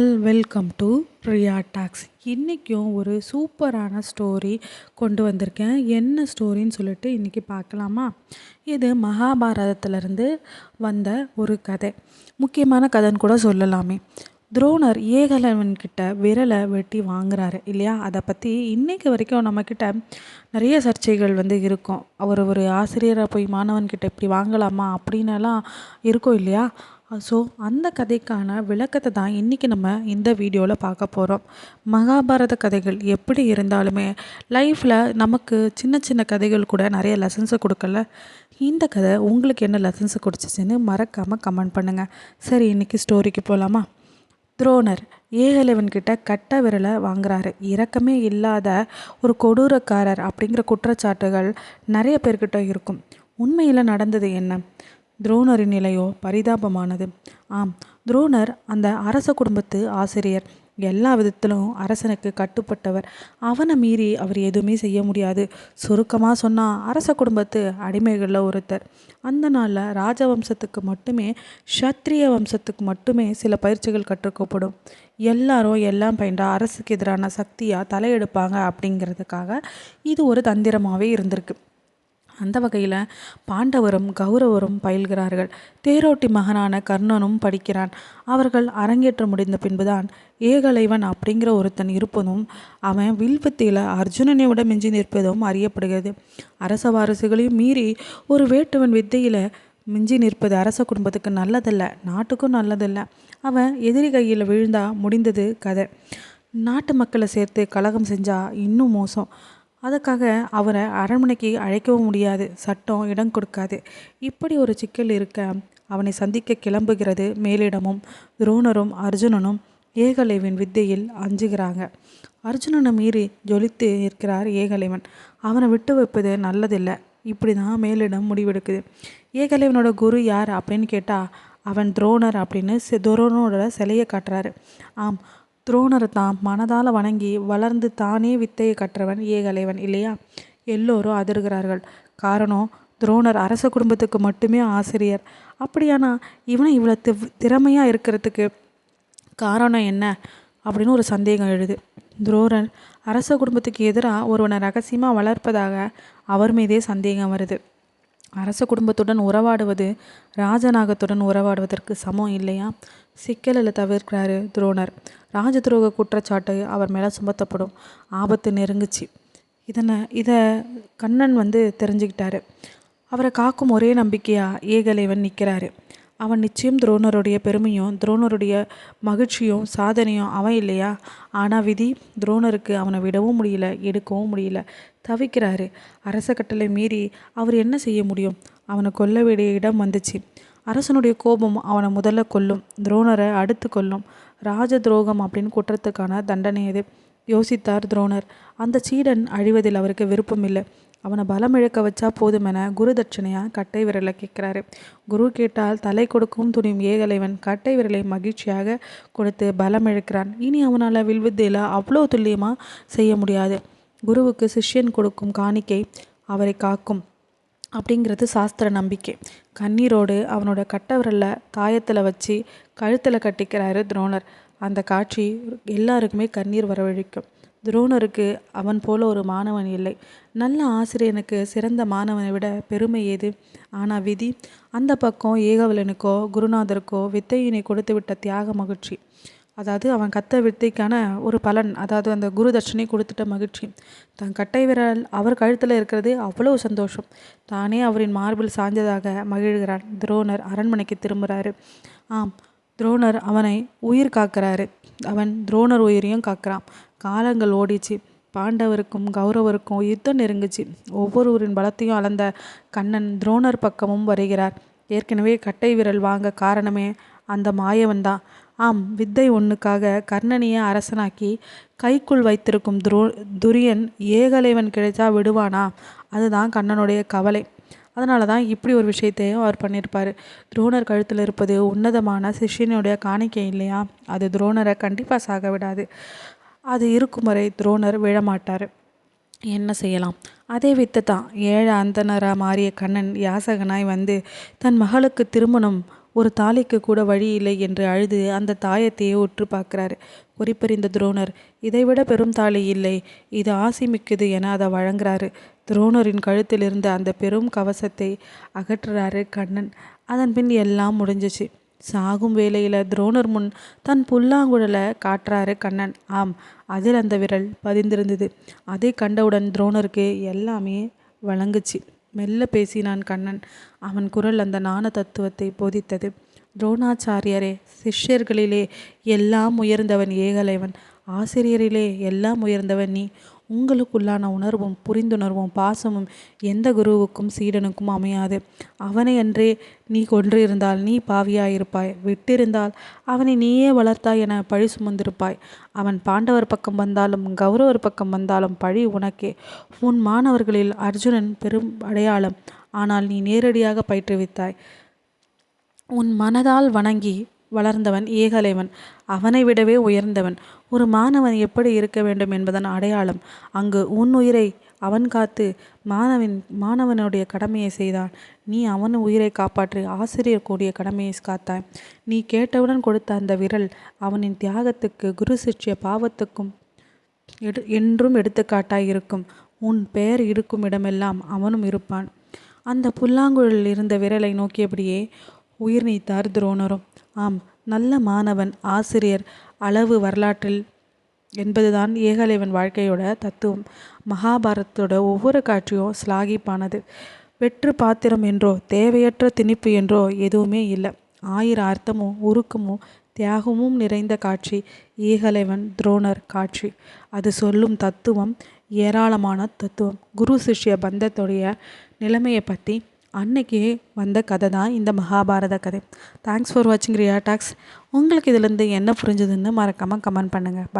All welcome to Riya talks இன்றைக்கும் ஒரு சூப்பரான ஸ்டோரி கொண்டு வந்திருக்கேன். என்ன ஸ்டோரின்னு சொல்லிட்டு இன்றைக்கி பார்க்கலாமா? இது மகாபாரதத்திலிருந்து வந்த ஒரு கதை. முக்கியமான கதைன்னு கூட சொல்லலாமே. துரோணர் ஏகலவன்கிட்ட விரலை வெட்டி வாங்குறாரு இல்லையா? அதை பற்றி இன்றைக்கு வரைக்கும் நம்மக்கிட்ட நிறைய சர்ச்சைகள் வந்து இருக்கும். அவர் ஒரு ஆசிரியரை போய் மாணவன்கிட்ட இப்படி வாங்கலாமா? அப்படின்னலாம் இருக்கும் இல்லையா? ஸோ அந்த கதைக்கான விளக்கத்தை தான் இன்றைக்கி நம்ம இந்த வீடியோவில் பார்க்க போகிறோம் மகாபாரத கதைகள் எப்படி இருந்தாலுமே லைஃப்பில் நமக்கு சின்ன சின்ன கதைகள் கூட நிறைய லெசன்ஸை கொடுக்கல. இந்த கதை உங்களுக்கு என்ன லெசன்ஸை கொடுத்துச்சுன்னு மறக்காமல் கமெண்ட் பண்ணுங்கள் சரி இன்றைக்கி ஸ்டோரிக்கு போகலாமா துரோணர் ஏகலைவன்கிட்ட கட்ட விரலை வாங்குறாரு. இரக்கமே இல்லாத ஒரு கொடூரக்காரர் அப்படிங்கிற குற்றச்சாட்டுகள் நிறைய பேர்கிட்ட இருக்கும். உண்மையில் நடந்தது என்ன? துரோணரின் நிலையோ பரிதாபமானது. ஆம் துரோணர் அந்த அரச குடும்பத்து ஆசிரியர். எல்லா விதத்திலும் அரசனுக்கு கட்டுப்பட்டவர். அவனை மீறி அவர் எதுவுமே செய்ய முடியாது. சுருக்கமாக சொன்னால் அரச குடும்பத்து அடிமைகளில் ஒருத்தர். அந்த நாளில் ராஜவம்சத்துக்கு மட்டுமே ஷத்ரிய வம்சத்துக்கு மட்டுமே சில பயிற்சிகள் கற்றுக்கப்படும் எல்லாரும் எல்லாம் பயின்றா அரசுக்கு எதிரான சக்தியாக தலையெடுப்பாங்க அப்படிங்கிறதுக்காக இது ஒரு தந்திரமாகவே இருந்திருக்கு. அந்த வகையில் பாண்டவரும் கௌரவரும் பயில்கிறார்கள். தேரோட்டி மகனான கர்ணனும் படிக்கிறான். அவர்கள் அரங்கேற்றம் முடிந்த பின்புதான் ஏகலைவன் அப்படிங்கிற ஒருத்தன் இருப்பதும் அவன் வில்பத்தியில் அர்ஜுனனை விட மிஞ்சி நிற்பதும் அறியப்படுகிறது. அரச வாரிசுகளையும் மீறி ஒரு வேட்டுவன் வித்தையில் மிஞ்சி நிற்பது அரச குடும்பத்துக்கு நல்லதல்ல நாட்டுக்கும் நல்லதல்ல. அவன் எதிரி கையில் விழுந்தா முடிந்தது கதை. நாட்டு மக்களை சேர்த்து கலகம் செஞ்சால் இன்னும் மோசம். அதுக்காக அவரை அரண்மனைக்கு அழைக்கவும் முடியாது. சட்டம் இடம் கொடுக்காது. இப்படி ஒரு சிக்கல் இருக்க அவனை சந்திக்க கிளம்புகிறது மேலிடமும் துரோணரும் அர்ஜுனனும் ஏகலைவன் வித்தையில் அஞ்சுகிறாங்க. அர்ஜுனனை மீறி ஜொலித்து இருக்கிறார் ஏகலைவன். அவனை விட்டு வைப்பது நல்லதில்லை. இப்படி தான் மேலிடம் முடிவெடுக்குது. ஏகலைவனோட குரு யார் அப்படின்னு கேட்டால் அவன் துரோணர் அப்படின்னு துரோணோட சிலையை காட்டுறாரு. ஆம் துரோணர் தான் மனதால் வணங்கி வளர்ந்து தானே வித்தையை கற்றவன் ஏகலைவன் இல்லையா? எல்லோரும் அதிர்கிறார்கள். காரணம் துரோணர் அரச குடும்பத்துக்கு மட்டுமே ஆசிரியர். அப்படியானா இவனை இவ்வளோ தி திறமையாக இருக்கிறதுக்கு காரணம் என்ன? அப்படின்னு ஒரு சந்தேகம் எழுது. துரோணர் அரச குடும்பத்துக்கு எதிராக ஒருவனை ரகசியமாக வளர்ப்பதாக அவர் மீதே சந்தேகம் வருது. அரச குடும்பத்துடன் உறவாடுவது ராஜநாகத்துடன் உறவாடுவதற்கு சமம் இல்லையா? சிக்கலில் தவிர்க்கிறாரு துரோணர். ராஜ துரோக குற்றச்சாட்டு அவர் மேலே சுமத்தப்படும். ஆபத்து நெருங்குச்சு. இதனை இதை கண்ணன் வந்து தெரிஞ்சுக்கிட்டாரு. அவரை காக்கும் ஒரே நம்பிக்கையாக ஏகலைவன் நிற்கிறாரு அவன் நிச்சயம் துரோணருடைய பெருமையும் துரோணருடைய மகிழ்ச்சியும் சாதனையும் அவன் இல்லையா? ஆனால் விதி துரோணருக்கு அவனை விடவும் முடியல எடுக்கவும் முடியல. தவிக்கிறாரு. அரச கட்டளை மீறி அவர் என்ன செய்ய முடியும்? அவனை கொல்ல வேண்டிய இடம் வந்துச்சு. அரசனுடைய கோபம் அவனை முதல்ல கொல்லும் துரோணரை அடுத்து கொல்லும். ராஜ துரோகம் அப்படின்னு குற்றத்துக்கான தண்டனை எது யோசித்தார் துரோணர். அந்த சீடன் அழிவதில் அவருக்கு விருப்பம் இல்லை. அவனை பலம் இழக்க வச்சா போதுமென குரு தட்சணையாக கட்டை விரலை கேட்குறாரு. குரு கேட்டால் தலை கொடுக்கும் துணியும் ஏகலைவன் கட்டை விரலை மகிழ்ச்சியாக கொடுத்து பலம் இழக்கிறான். இனி அவனால் வில்வித்தையில் அவ்வளோ துல்லியமாக செய்ய முடியாது. குருவுக்கு சிஷ்யன் கொடுக்கும் காணிக்கை அவரை காக்கும். அப்படிங்கிறது சாஸ்திர நம்பிக்கை. கண்ணீரோடு அவனோட கட்ட தாயத்தில் வச்சு கழுத்தில் கட்டிக்கிறாரு துரோணர். அந்த காட்சி எல்லாருக்குமே கண்ணீர் வரவழைக்கும். துரோணருக்கு அவன் போல ஒரு மாணவன் இல்லை. நல்ல ஆசிரியனுக்கு சிறந்த மாணவனை விட பெருமை ஏது? ஆனால் விதி அந்த பக்கம் ஏகவலனுக்கோ குருநாதருக்கோ வித்தையினை கொடுத்து விட்ட தியாக மகிழ்ச்சி. அதாவது அவன் கத்த வித்தைக்கான ஒரு பலன் அதாவது அந்த குரு தட்சணை கொடுத்துட்ட மகிழ்ச்சி. தன் கட்டை விரல் அவர் கழுத்தில் இருக்கிறது அவ்வளோ சந்தோஷம். தானே அவரின் மார்பில் சாய்ந்ததாக மகிழ்கிறான் துரோணர் அரண்மனைக்கு திரும்புகிறாரு ஆம் துரோணர் அவனை உயிர் காக்கிறாரு. அவன் துரோணர் உயிரையும் காக்கிறான். காலங்கள் ஓடிச்சு. பாண்டவருக்கும் கௌரவருக்கும் யுத்தம் நெருங்குச்சு. ஒவ்வொருவரின் பலத்தையும் அளந்த கண்ணன் துரோணர் பக்கமும் வருகிறார். ஏற்கனவே கட்டை விரல் வாங்க காரணமே அந்த மாயவன் தான் ஆம் வித்தை ஒன்றுக்காக கர்ணனியை அரசனாக்கி கைக்குள் வைத்திருக்கும் துரோ துரியன் ஏகலைவன் கிடைச்சா விடுவானா? அதுதான் கண்ணனுடைய கவலை. அதனால தான் இப்படி ஒரு விஷயத்தையும் அவர் பண்ணியிருப்பார். துரோணர் கழுத்தில் இருப்பது உன்னதமான சிஷியனுடைய காணிக்கை இல்லையா? அது துரோணரை கண்டிப்பாக சாக விடாது. அது இருக்கும் வரை துரோணர் விழமாட்டார். என்ன செய்யலாம்? அதே வித்து தான் ஏழை அந்தனராக மாறிய கண்ணன் யாசகனாய் வந்து தன் மகளுக்கு திருமணம் ஒரு தாலிக்கு கூட வழி இல்லை என்று அழுது அந்த தாயத்தையே உற்று பார்க்கிறாரு. குறிப்பறிந்த துரோணர் இதைவிட பெரும் தாலி இல்லை. இது ஆசி மிக்கது என அதை வழங்குறாரு துரோணரின் கழுத்தில் இருந்த அந்த பெரும் கவசத்தை அகற்றுறாரு கண்ணன். அதன் பின் எல்லாம் முடிஞ்சிச்சு. சாகும் வேளையில் துரோணர் முன் தன் புல்லாங்குழலை காட்டுறாரு கண்ணன். ஆம் அதில் அந்த விரல் பதிந்திருந்தது. அதை கண்டவுடன் துரோணருக்கு எல்லாமே வழங்குச்சு. மெல்ல பேசினான் கண்ணன். அவன் குரல் அந்த நாண தத்துவத்தை போதித்தது. துரோணாச்சாரியரே சிஷ்யர்களிலே எல்லாம் உயர்ந்தவன் ஏகலைவன். ஆசிரியரிலே எல்லாம் உயர்ந்தவன் நீ. உங்களுக்குள்ளான உணர்வும் புரிந்துணர்வும் பாசமும் எந்த குருவுக்கும் சீடனுக்கும் அமையாது. அவனை அன்றே நீ கொன்றிருந்தால் நீ பாவியாயிருப்பாய். விட்டிருந்தால் அவனை நீயே வளர்த்தாய் என பழி சுமந்திருப்பாய். அவன் பாண்டவர் பக்கம் வந்தாலும் கௌரவர் பக்கம் வந்தாலும் பழி உனக்கே. உன் மாணவர்களில் அர்ஜுனன் பெரும் அடையாளம். ஆனால் நீ நேரடியாக பயிற்றுவித்தாய். உன் மனதால் வணங்கி வளர்ந்தவன் ஏகலைவன். அவனை விடவே உயர்ந்தவன். ஒரு மாணவன் எப்படி இருக்க வேண்டும் என்பதன் அடையாளம் அங்கு உன் உயிரை அவன் காத்து மாணவன் மாணவனுடைய கடமையை செய்தான். நீ அவன் உயிரை காப்பாற்றி ஆசிரியர் கூடிய கடமையை காத்தாய். நீ கேட்டவுடன் கொடுத்த அந்த விரல் அவனின் தியாகத்துக்கு குரு சிஷ்ய பாவத்துக்கும் எடு என்றும் எடுத்துக்காட்டாய் இருக்கும். உன் பெயர் இருக்கும் இடமெல்லாம் அவனும் இருப்பான். அந்த புல்லாங்குழலில் இருந்த விரலை நோக்கியபடியே உயிர் நீத்தார் துரோணரும் ஆம் நல்ல மாணவன் ஆசிரியர் அளவு வரலாற்றில் என்பதுதான் ஏகலைவன் வாழ்க்கையோட தத்துவம். மகாபாரத்தோட ஒவ்வொரு காட்சியும் ஸ்லாகிப்பானது வெற்று பாத்திரம் என்றோ தேவையற்ற திணிப்பு என்றோ எதுவுமே இல்லை. ஆயிரம் அர்த்தமும் உருக்கமும் தியாகமும் நிறைந்த காட்சி ஏகலைவன் துரோணர் காட்சி. அது சொல்லும் தத்துவம் ஏராளமான தத்துவம். குரு சிஷ்ய பந்தத்துடைய நிலைமையை பற்றி அன்னைக்கே வந்த கதை தான் இந்த மகாபாரத கதை. தேங்க்ஸ் ஃபார் வாட்சிங் ரியா டாக்ஸ் உங்களுக்கு இதுலேருந்து என்ன புரிஞ்சுதுன்னு மறக்காமல் கமெண்ட் பண்ணுங்கள் பாய்